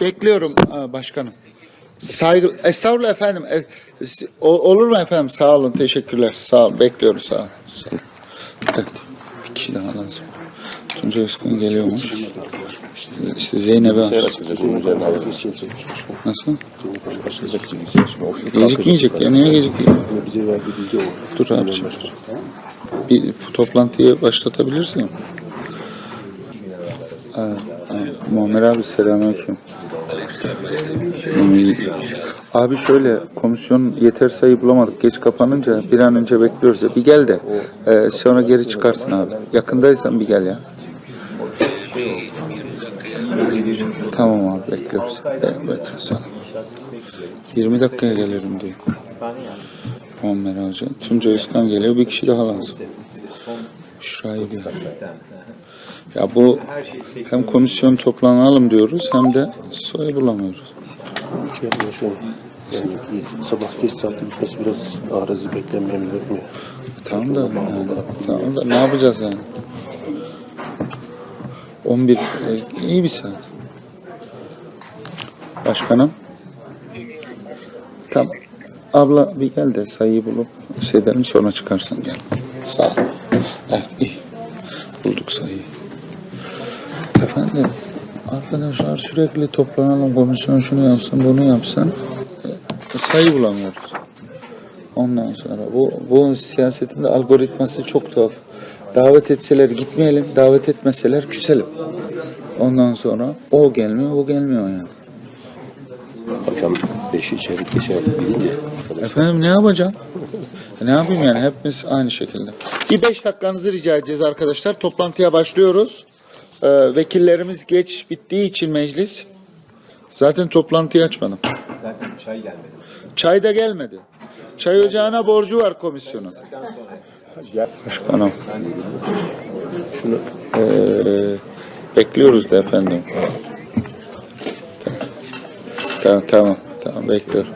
bekliyorum aa, başkanım. Saygı, estağfurullah efendim. E, olur mu efendim? Sağ olun, teşekkürler. Sağ olun, bekliyoruz. Sağ olun. Sağ olun. Evet, bir kişi daha lazım. Tunca Özkan geliyormuş. İşte, işte Zeynep'e nasıl? Gecikmeyecek ya, niye gecikiyor? Dur abiciğim. Bir bu toplantıyı başlatabilirsin. Muammer abi selamünaleyküm. Hmm. Abi şöyle komisyon yeter sayı bulamadık. Geç kapanınca bir an önce bekliyoruz ya. Bir gel de e, sonra geri çıkarsın abi. Yakındaysan bir gel ya. Tamam abi bekliyoruz. Ol. 20 dakikaya gelirim diyor. Muammer Hoca. Tunca Özkan geliyor. Bir kişi daha lazım. Şurayı diyor. Ya bu hem komisyon toplanalım diyoruz hem de soy bulamıyoruz. Şey başkanım. Yani sabah geç saatte bitmesi biraz arazi beklenmeyebilir mi? Tamam da yani, tamam da ne yapacağız yani? 11 e, iyi bir saat. Başkanım. Tamam. Abla bir gel de sayıyı bulup şey edelim sonra çıkarsan gel. Sağ ol. Evet iyi. Bulduk sayıyı. Efendim arkadaşlar sürekli toplanalım komisyon şunu yapsın bunu yapsın. E, sayı bulamıyoruz. Ondan sonra bu bu siyasetin de algoritması çok tuhaf. Davet etseler gitmeyelim, davet etmeseler küselim. Ondan sonra o gelmiyor, o gelmiyor yani. Hocam beşi çeyrek geçer bilince. Efendim ne yapacağım? Ne yapayım yani hepimiz aynı şekilde. Bir beş dakikanızı rica edeceğiz arkadaşlar. Toplantıya başlıyoruz. Ee, vekillerimiz geç bittiği için meclis. Zaten toplantıyı açmadım. Zaten çay gelmedi. Çay da gelmedi. Çay ocağına borcu var komisyonun. Başkanım. Şunu Ee, bekliyoruz da efendim. Tamam, tamam, tamam bekliyorum.